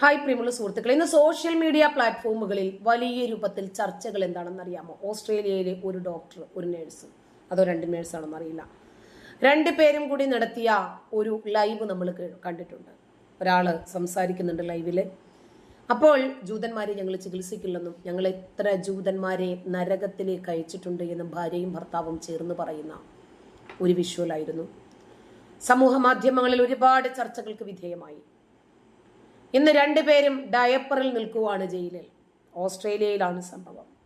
Hi പ്രിയമുള്ള സുഹൃത്തുക്കളെ ഇന്ന് സോഷ്യൽ മീഡിയ പ്ലാറ്റ്ഫോമുകളിൽ വലിയ രൂപത്തിൽ ചർച്ചകൾ എന്താണെന്ന് അറിയാമോ? ഓസ്ട്രേലിയയിലെ ഒരു ഡോക്ടർ ഒരു നേഴ്സ് അതോ രണ്ട് നേഴ്സാണെന്ന് അറിയില്ല. രണ്ട് പേരും കൂടി നടത്തിയ ഒരു ലൈവ് നമ്മൾ കണ്ടിട്ടുണ്ട്. ഒരാൾ സംസാരിക്കുന്നുണ്ട് ലൈവിൽ അപ്പോൾ ജൂതന്മാരെ ഞങ്ങൾ ചികിത്സിക്കില്ലെന്നും ഞങ്ങൾ എത്ര ജൂതന്മാരെ നരകത്തിലേക്ക് അയച്ചിട്ടുണ്ട് എന്നും ഭാര്യയും ഭർത്താവും ചേർന്ന് പറയുന്ന ഒരു വിഷ്വലായിരുന്നു സമൂഹ മാധ്യമങ്ങളിൽ ഒരുപാട് ചർച്ചകൾക്ക് വിധേയമായി. ഇന്ന് രണ്ടുപേരും ഡയപ്പറിൽ നിൽക്കുവാണ് ജയിലിൽ. ഓസ്ട്രേലിയയിലാണ് സംഭവം.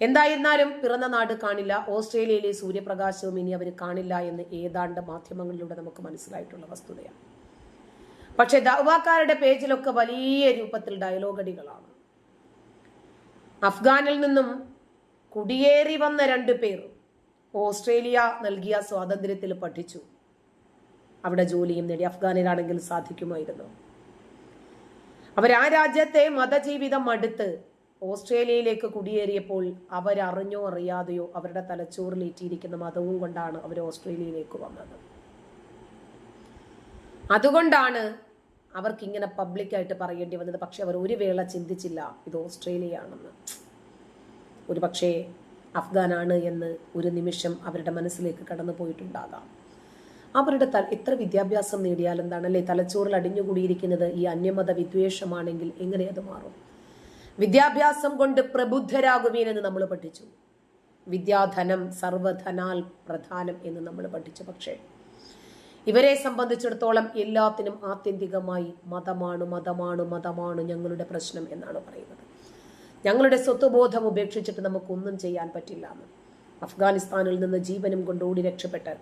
എന്തായിരുന്നാലും പിറന്ന നാട് കാണില്ല. ഓസ്ട്രേലിയയിലെ സൂര്യപ്രകാശവും ഇനി അവർ കാണില്ല എന്ന് ഏതാണ്ട് മാധ്യമങ്ങളിലൂടെ നമുക്ക് മനസ്സിലായിട്ടുള്ള വസ്തുതയാണ്. പക്ഷെ ദൗവാക്കാരുടെ പേജിലൊക്കെ വലിയ രൂപത്തിൽ ഡയലോഗടികളാണ്. അഫ്ഗാനിൽ നിന്നും കുടിയേറി വന്ന രണ്ടു പേർ ഓസ്ട്രേലിയ നൽകിയ സ്വാതന്ത്ര്യത്തിൽ പഠിച്ചു. അവിടെ ജോലിയും നേടി. അഫ്ഗാനിലാണെങ്കിൽ സാധിക്കുമായിരുന്നു. അവർ ആ രാജ്യത്തെ മതജീവിതം മടുത്ത് ഓസ്ട്രേലിയയിലേക്ക് കുടിയേറിയപ്പോൾ അവരറിഞ്ഞോ അറിയാതെയോ അവരുടെ തലച്ചോറിലേറ്റിയിരിക്കുന്ന മതവും കൊണ്ടാണ് അവർ ഓസ്ട്രേലിയയിലേക്ക് വന്നത്. അതുകൊണ്ടാണ് അവർക്ക് ഇങ്ങനെ പബ്ലിക്കായിട്ട് പറയേണ്ടി വന്നത്. പക്ഷെ അവർ ഒരു വേള ചിന്തിച്ചില്ല ഇത് ഓസ്ട്രേലിയ ഓസ്ട്രേലിയയാണെന്ന്. ഒരു പക്ഷേ അഫ്ഗാനാണ് എന്ന് ഒരു നിമിഷം അവരുടെ മനസ്സിലേക്ക് കടന്നു പോയിട്ടുണ്ടാകാം അവരുടെ ത എത്ര വിദ്യാഭ്യാസം നേടിയാൽ എന്താണ് അല്ലെ തലച്ചോറിൽ അടിഞ്ഞുകൂടിയിരിക്കുന്നത്? ഈ അന്യമത വിദ്വേഷമാണെങ്കിൽ എങ്ങനെ അത് മാറും? വിദ്യാഭ്യാസം കൊണ്ട് പ്രബുദ്ധരാകുവീൻ എന്ന് നമ്മൾ പഠിച്ചു. വിദ്യാധനം സർവധനാൽ പ്രധാനം എന്ന് നമ്മൾ പഠിച്ചു. പക്ഷേ ഇവരെ സംബന്ധിച്ചിടത്തോളം എല്ലാത്തിനും ആത്യന്തികമായി മതമാണ് മതമാണ് മതമാണ് ഞങ്ങളുടെ പ്രശ്നം എന്നാണ് പറയുന്നത്. ഞങ്ങളുടെ സ്വത്വബോധം ഉപേക്ഷിച്ചിട്ട് നമുക്കൊന്നും ചെയ്യാൻ പറ്റില്ല എന്ന്. അഫ്ഗാനിസ്ഥാനിൽ നിന്ന് ജീവനും കൊണ്ട് ഓടി രക്ഷപ്പെട്ട്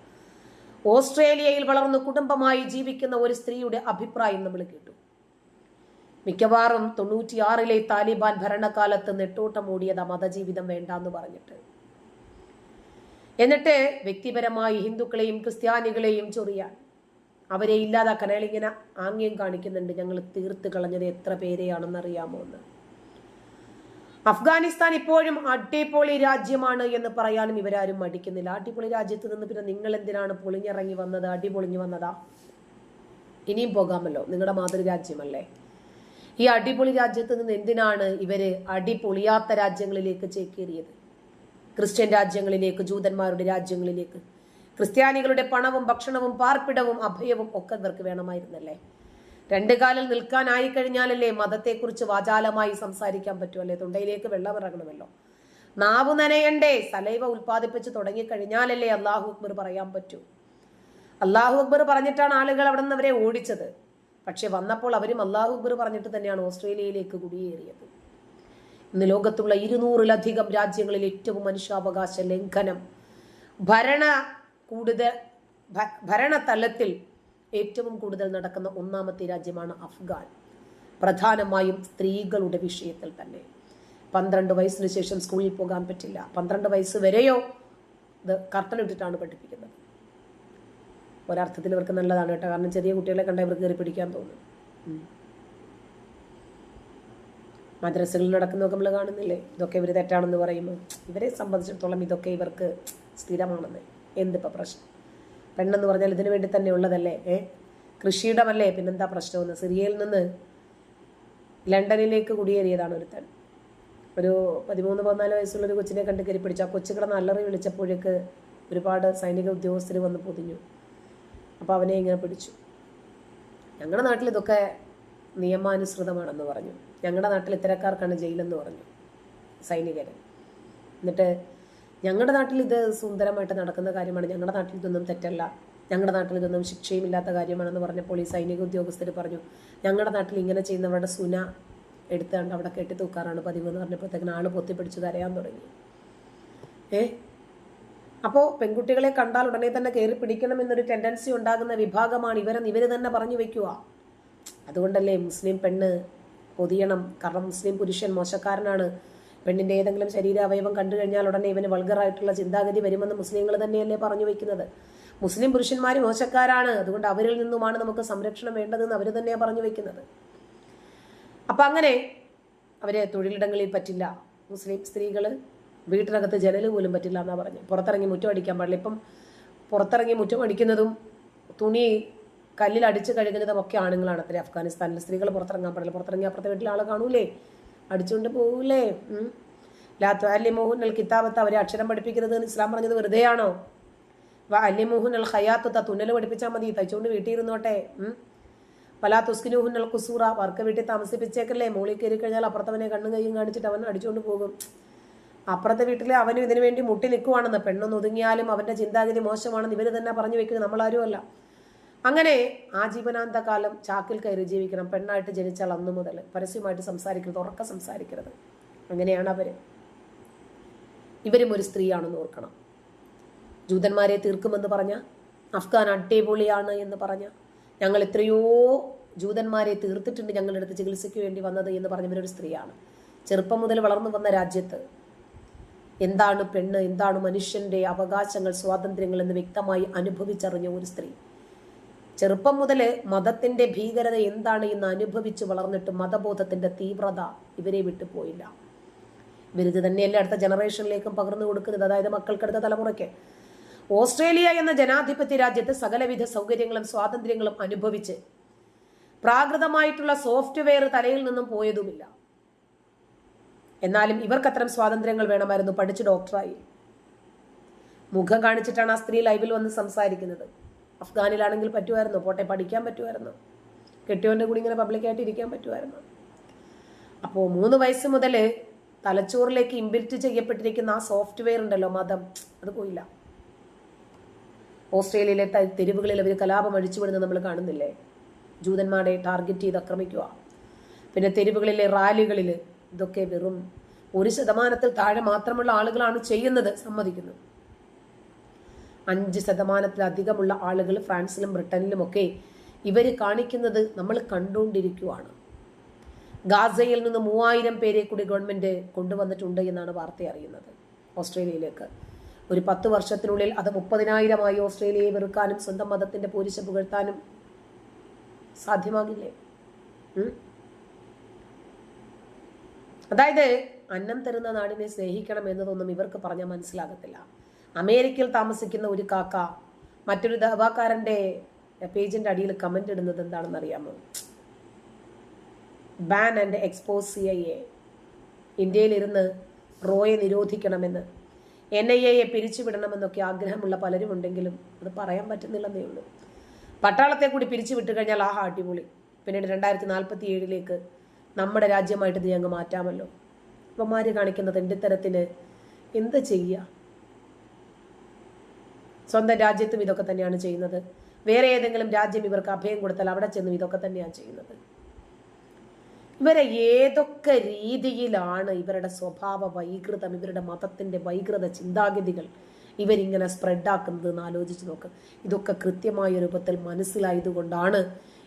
ഓസ്ട്രേലിയയിൽ വളർന്ന് കുടുംബമായി ജീവിക്കുന്ന ഒരു സ്ത്രീയുടെ അഭിപ്രായം നമ്മൾ കേട്ടു. മിക്കവാറും തൊണ്ണൂറ്റിയാറിലെ താലിബാൻ ഭരണകാലത്ത് നെട്ടോട്ടം ഓടിയത് മതജീവിതം വേണ്ട എന്ന് പറഞ്ഞിട്ട്. എന്നിട്ട് വ്യക്തിപരമായി ഹിന്ദുക്കളെയും ക്രിസ്ത്യാനികളെയും ചൊറിയാൻ. അവരെ ഇല്ലാതാക്കാൻ ആംഗ്യം കാണിക്കുന്നുണ്ട്. ഞങ്ങൾ തീർത്ത് കളഞ്ഞത് എത്ര പേരെയാണെന്ന് അറിയാമോ എന്ന്. അഫ്ഗാനിസ്ഥാൻ ഇപ്പോഴും അടിപൊളി രാജ്യമാണ് എന്ന് പറയാനും ഇവരാരും മടിക്കുന്നില്ല. അടിപൊളി രാജ്യത്ത് നിന്ന് പിന്നെ നിങ്ങൾ എന്തിനാണ് പൊളിഞ്ഞിറങ്ങി വന്നത്? അടിപൊളിഞ്ഞു വന്നതാ. ഇനിയും പോകാമല്ലോ. നിങ്ങളുടെ മാതൃരാജ്യമല്ലേ ഈ അടിപൊളി രാജ്യത്ത് നിന്ന് എന്തിനാണ് ഇവർ അടിപൊളിയാത്ത രാജ്യങ്ങളിലേക്ക് ചേക്കേറിയത്? ക്രിസ്ത്യൻ രാജ്യങ്ങളിലേക്ക് ജൂതന്മാരുടെ രാജ്യങ്ങളിലേക്ക്. ക്രിസ്ത്യാനികളുടെ പണവും ഭക്ഷണവും പാർപ്പിടവും അഭയവും ഒക്കെ ഇവർക്ക് വേണമായിരുന്നല്ലേ? രണ്ട് കാലിൽ നിൽക്കാനായി കഴിഞ്ഞാലല്ലേ മതത്തെക്കുറിച്ച് വാചാലമായി സംസാരിക്കാൻ പറ്റുമല്ലേ തൊണ്ടയിലേക്ക് വെള്ളം ഇറങ്ങണമല്ലോ. നാവ് നനയണ്ടേ? സലൈവ ഉൽപ്പാദിപ്പിച്ച് തുടങ്ങിക്കഴിഞ്ഞാലല്ലേ അള്ളാഹു അക്ബർ പറയാൻ പറ്റൂ. അള്ളാഹു അക്ബർ പറഞ്ഞിട്ടാണ് ആളുകൾ അവിടെ നിന്ന് അവരെ ഓടിച്ചത്. പക്ഷെ വന്നപ്പോൾ അവരും അള്ളാഹു അക്ബർ പറഞ്ഞിട്ട് തന്നെയാണ് ഓസ്ട്രേലിയയിലേക്ക് കുടിയേറിയത്. ഇന്ന് ലോകത്തുള്ള ഇരുന്നൂറിലധികം രാജ്യങ്ങളിൽ ഏറ്റവും മനുഷ്യാവകാശ ലംഘനം ഭരണ കൂടുതൽ ഭരണതലത്തിൽ ഏറ്റവും കൂടുതൽ നടക്കുന്ന ഒന്നാമത്തെ രാജ്യമാണ് അഫ്ഗാൻ. പ്രധാനമായും സ്ത്രീകളുടെ വിഷയത്തിൽ തന്നെ. പന്ത്രണ്ട് വയസ്സിന് ശേഷം സ്കൂളിൽ പോകാൻ പറ്റില്ല. പന്ത്രണ്ട് വയസ്സ് വരെയോ ഇത് കർത്തനിട്ടിട്ടാണ് പഠിപ്പിക്കുന്നത്. ഒരർത്ഥത്തിൽ ഇവർക്ക് നല്ലതാണ് കേട്ടോ. കാരണം ചെറിയ കുട്ടികളെ കണ്ട ഇവർക്ക് കയറി പിടിക്കാൻ തോന്നും. മദ്രസകളിൽ നടക്കുന്നതൊക്കെ നമ്മൾ കാണുന്നില്ലേ? ഇതൊക്കെ ഇവർ തെറ്റാണെന്ന് പറയുമ്പോൾ ഇവരെ സംബന്ധിച്ചിടത്തോളം ഇതൊക്കെ ഇവർക്ക് സ്ഥിരമാണെന്ന്. എന്തിപ്പോൾ പ്രശ്നം? പെണ്ണെന്ന് പറഞ്ഞാൽ ഇതിനു വേണ്ടി തന്നെ ഉള്ളതല്ലേ? ഏ? കൃഷിയിടമല്ലേ? പിന്നെന്താ പ്രശ്നമെന്ന്? സിറിയയിൽ നിന്ന് ലണ്ടനിലേക്ക് കുടിയേറിയതാണ് ഒരുത്തൻ. ഒരു പതിമൂന്ന് പതിനാല് വയസ്സുള്ള ഒരു കൊച്ചിനെ കണ്ട് കയറി പിടിച്ചു ആ കൊച്ചു കിടന്ന് അല്ലറി വിളിച്ചപ്പോഴേക്ക് ഒരുപാട് സൈനിക ഉദ്യോഗസ്ഥർ വന്ന് പൊതിഞ്ഞു. അപ്പോൾ അവനെ ഇങ്ങനെ പിടിച്ചു. ഞങ്ങളുടെ നാട്ടിൽ ഇതൊക്കെ നിയമാനുസൃതമാണെന്ന് പറഞ്ഞു. ഞങ്ങളുടെ നാട്ടിൽ ഇത്തരക്കാർക്കാണ് ജയിലെന്ന് പറഞ്ഞു സൈനികർ എന്നിട്ട് ഞങ്ങളുടെ നാട്ടിൽ ഇത് സുന്ദരമായിട്ട് നടക്കുന്ന കാര്യമാണ്. ഞങ്ങളുടെ നാട്ടിൽ ഇതൊന്നും തെറ്റല്ല. ഞങ്ങളുടെ നാട്ടിൽ ഇതൊന്നും ശിക്ഷയും ഇല്ലാത്ത കാര്യമാണെന്ന് പറഞ്ഞപ്പോൾ ഈ സൈനിക ഉദ്യോഗസ്ഥർ പറഞ്ഞു. ഞങ്ങളുടെ നാട്ടിൽ ഇങ്ങനെ ചെയ്യുന്നവരുടെ സുന എടുത്തുകൊണ്ട് അവിടെ കെട്ടി തൂക്കാറാണ് പതിവ് എന്ന് പറഞ്ഞപ്പോഴത്തേക്കിന് ആൾ പൊത്തിപ്പിടിച്ച് കരയാൻ തുടങ്ങി. ഏ? അപ്പോൾ പെൺകുട്ടികളെ കണ്ടാൽ ഉടനെ തന്നെ കയറി പിടിക്കണം എന്നൊരു ടെൻഡൻസി ഉണ്ടാകുന്ന വിഭാഗമാണ് ഇവരെന്ന് ഇവർ തന്നെ പറഞ്ഞു വെക്കുക. അതുകൊണ്ടല്ലേ മുസ്ലിം പെണ്ണ് പൊതിയണം. കാരണം മുസ്ലിം പുരുഷൻ മോശക്കാരനാണ്. പെണ്ണിന്റെ ഏതെങ്കിലും ശരീര അവയവം കണ്ടു കഴിഞ്ഞാൽ ഉടനെ ഇവന് വൾഗറായിട്ടുള്ള ചിന്താഗതി വരുമെന്ന് മുസ്ലിങ്ങൾ തന്നെയല്ലേ പറഞ്ഞു വെക്കുന്നത്. മുസ്ലിം പുരുഷന്മാർ മോശക്കാരാണ്. അതുകൊണ്ട് അവരിൽ നിന്നുമാണ് നമുക്ക് സംരക്ഷണം വേണ്ടതെന്ന് അവർ തന്നെയാണ് പറഞ്ഞു വെക്കുന്നത്. അപ്പം അങ്ങനെ അവരെ തൊഴിലിടങ്ങളിൽ പറ്റില്ല. മുസ്ലിം സ്ത്രീകൾ വീട്ടിനകത്ത് ജനൽ പോലും പറ്റില്ല എന്നാ പറഞ്ഞു. പുറത്തിറങ്ങി മുറ്റം അടിക്കാൻ പാടില്ല. ഇപ്പം പുറത്തിറങ്ങി മുറ്റം അടിക്കുന്നതും തുണി കല്ലിൽ അടിച്ചു കഴുകുന്നതും ഒക്കെ ആണുങ്ങളാണ് അത്ര. അഫ്ഗാനിസ്ഥാനിലെ സ്ത്രീകൾ പുറത്തിറങ്ങാൻ പാടില്ല. പുറത്തിറങ്ങി അപ്പുറത്തെ വീട്ടിൽ ആളെ കാണൂലേ? അടിച്ചുകൊണ്ട് പോകൂലേ ഉം. ലാ ത്വാലിമൂഹുൻ അൽ കിതാബത്ത് അവരെ അക്ഷരം പഠിപ്പിക്കുന്നത് ഇസ്ലാം പറഞ്ഞത് വെറുതെയാണോ? ആണോ അൽ ഹയാത്തുത്ത തുന്നൽ പഠിപ്പിച്ചാൽ മതി തയ്ച്ചുകൊണ്ട് വീട്ടിൽ ഇരുന്നോട്ടെ. പലാ തുസ്കിനുഹുൻ അൽ കുസൂറ വർക്ക് വീട്ടിൽ താമസിപ്പിച്ചേക്കല്ലേ? മോളിൽ കയറി കഴിഞ്ഞാൽ അപ്പുറത്തവനെ കണ്ണും കൈയും കാണിച്ചിട്ട് അവൻ അടിച്ചുകൊണ്ട് പോകും. അപ്പുറത്തെ വീട്ടിൽ അവനും ഇതിനു വേണ്ടി മുട്ടി നിൽക്കുവാണെന്ന് പെണ്ണൊന്ന് ഒതുങ്ങിയാലും അവന്റെ ചിന്താഗതി മോശമാണെന്ന് ഇവർ തന്നെ പറഞ്ഞു വെക്കുന്നത് നമ്മളാരുമല്ല അങ്ങനെ ആ ജീവനാന്തകാലം ചാക്കിൽ കയറി ജീവിക്കണം. പെണ്ണായിട്ട് ജനിച്ചാൽ അന്നു മുതൽ പരസ്യമായിട്ട് സംസാരിക്കരുത് ഉറക്ക സംസാരിക്കരുത്. അങ്ങനെയാണ് അവർ ഇവരും ഒരു സ്ത്രീയാണെന്ന് ഓർക്കണം. ജൂതന്മാരെ തീർക്കുമെന്ന് പറഞ്ഞ അഫ്ഗാൻ അടിപൊളിയാണ് എന്ന് പറഞ്ഞ ഞങ്ങൾ എത്രയോ ജൂതന്മാരെ തീർത്തിട്ടുണ്ട് ഞങ്ങളുടെ അടുത്ത് ചികിത്സയ്ക്ക് വേണ്ടി വന്നത് എന്ന് പറഞ്ഞവരൊരു സ്ത്രീയാണ്. ചെറുപ്പം മുതൽ വളർന്നു വന്ന രാജ്യത്ത് എന്താണ് പെണ്ണ് എന്താണ് മനുഷ്യന്റെ അവകാശങ്ങൾ സ്വാതന്ത്ര്യങ്ങൾ എന്ന് വ്യക്തമായി അനുഭവിച്ചറിഞ്ഞ ഒരു സ്ത്രീ. ചെറുപ്പം മുതൽ മതത്തിന്റെ ഭീകരത എന്താണ് എന്ന് അനുഭവിച്ച് വളർന്നിട്ട് മതബോധത്തിന്റെ തീവ്രത ഇവരെ വിട്ടു പോയില്ല. ഇവരിത് തന്നെയല്ലേ അടുത്ത ജനറേഷനിലേക്കും പകർന്നു കൊടുക്കുന്നത്? അതായത് മക്കൾക്ക് അടുത്ത തലമുറയ്ക്ക്. ഓസ്ട്രേലിയ എന്ന ജനാധിപത്യ രാജ്യത്ത് സകലവിധ സൗകര്യങ്ങളും സ്വാതന്ത്ര്യങ്ങളും അനുഭവിച്ച് പ്രാകൃതമായിട്ടുള്ള സോഫ്റ്റ്വെയർ തലയിൽ നിന്നും പോയതുമില്ല. എന്നാലും ഇവർക്ക് അത്തരം സ്വാതന്ത്ര്യങ്ങൾ വേണമായിരുന്നു പഠിച്ച് ഡോക്ടറായി. മുഖം കാണിച്ചിട്ടാണ് ആ സ്ത്രീ ലൈവിൽ വന്ന് സംസാരിക്കുന്നത്. അഫ്ഗാനിലാണെങ്കിൽ പറ്റുമായിരുന്നു. പോട്ടെ പഠിക്കാൻ പറ്റുമായിരുന്നു. കെട്ടിയവന്റെ കൂടി ഇങ്ങനെ പബ്ലിക്കായിട്ട് ഇരിക്കാൻ പറ്റുമായിരുന്നു. അപ്പോൾ മൂന്ന് വയസ്സ് മുതൽ തലച്ചോറിലേക്ക് ഇമ്പിറ്റ് ചെയ്യപ്പെട്ടിരിക്കുന്ന ആ സോഫ്റ്റ്വെയർ ഉണ്ടല്ലോ മതം. അത് പോയില്ല. ഓസ്ട്രേലിയയിലെ തെരുവുകളിൽ അവർ കലാപം അഴിച്ചുവിടുന്നത് നമ്മൾ കാണുന്നില്ലേ? ജൂതന്മാരെ ടാർഗറ്റ് ചെയ്ത് ആക്രമിക്കുക. പിന്നെ തെരുവുകളിലെ റാലികളിൽ ഇതൊക്കെ വെറും ഒരു ശതമാനത്തിൽ താഴെ മാത്രമുള്ള ആളുകളാണ് ചെയ്യുന്നത് സമ്മതിക്കുന്നു. അഞ്ച് ശതമാനത്തിലധികമുള്ള ആളുകൾ ഫ്രാൻസിലും ബ്രിട്ടനിലുമൊക്കെ ഇവർ കാണിക്കുന്നത് നമ്മൾ കണ്ടുകൊണ്ടിരിക്കുവാണ്. ഗാസയിൽ നിന്ന് മൂവായിരം പേരെ കൂടി ഗവൺമെന്റ് കൊണ്ടുവന്നിട്ടുണ്ട് എന്നാണ് വാർത്ത അറിയുന്നത്. ഓസ്ട്രേലിയയിലേക്ക്. ഒരു പത്ത് വർഷത്തിനുള്ളിൽ അത് മുപ്പതിനായിരമായി ഓസ്ട്രേലിയയെ വെറുക്കാനും സ്വന്തം മതത്തിന്റെ പൂരിശ പുകഴ്ത്താനും സാധ്യമാകില്ലേ? അതായത് അന്നം തരുന്ന നാടിനെ സ്നേഹിക്കണം എന്നതൊന്നും ഇവർക്ക് പറഞ്ഞാൽ മനസ്സിലാകത്തില്ല. അമേരിക്കയിൽ താമസിക്കുന്ന ഒരു കാക്ക മറ്റൊരു ദവാക്കാരന്റെ പേജിന്റെ അടിയിൽ കമന്റ് ഇടുന്നത് എന്താണെന്ന് അറിയാമോ? Ban and expose C I A ഇന്ത്യയിലിരുന്ന് റോയെ നിരോധിക്കണമെന്ന് എൻ ഐ എയെ പിരിച്ചുവിടണമെന്നൊക്കെ ആഗ്രഹമുള്ള പലരും ഉണ്ടെങ്കിലും അത് പറയാൻ പറ്റുന്നില്ലെന്നേ ഉള്ളൂ. പട്ടാളത്തെ കൂടി പിരിച്ചു വിട്ടു കഴിഞ്ഞാൽ ആഹാ അടിപൊളി. പിന്നീട് രണ്ടായിരത്തി നാൽപ്പത്തി ഏഴിലേക്ക് നമ്മുടെ രാജ്യമായിട്ട് ഇത് ഞങ്ങൾ മാറ്റാമല്ലോ. ഇവന്മാര് കാണിക്കുന്ന തെണ്ടിത്തരത്തിന് എന്ത് ചെയ്യുക സ്വന്തം രാജ്യത്തും ഇതൊക്കെ തന്നെയാണ് ചെയ്യുന്നത്. വേറെ ഏതെങ്കിലും രാജ്യം ഇവർക്ക് അഭയം കൊടുത്താൽ അവിടെ ചെന്നും ഇതൊക്കെ തന്നെയാണ് ചെയ്യുന്നത്. ഇവരെ ഏതൊക്കെ രീതിയിലാണ് ഇവരുടെ സ്വഭാവ വൈകൃതം ഇവരുടെ മതത്തിന്റെ വൈകൃത ചിന്താഗതികൾ ഇവരിങ്ങനെ സ്പ്രെഡാക്കുന്നത് എന്ന് ആലോചിച്ച് നോക്ക്. ഇതൊക്കെ കൃത്യമായ രൂപത്തിൽ മനസ്സിലായതുകൊണ്ടാണ്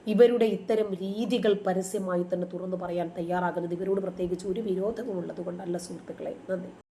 ഇവരുടെ ഇത്തരം രീതികൾ പരസ്യമായി തന്നെ തുറന്നു പറയാൻ തയ്യാറാകുന്നത്. ഇവരോട് പ്രത്യേകിച്ച് ഒരു വിരോധവും ഉള്ളത് കൊണ്ടല്ല സുഹൃത്തുക്കളെ. നന്ദി.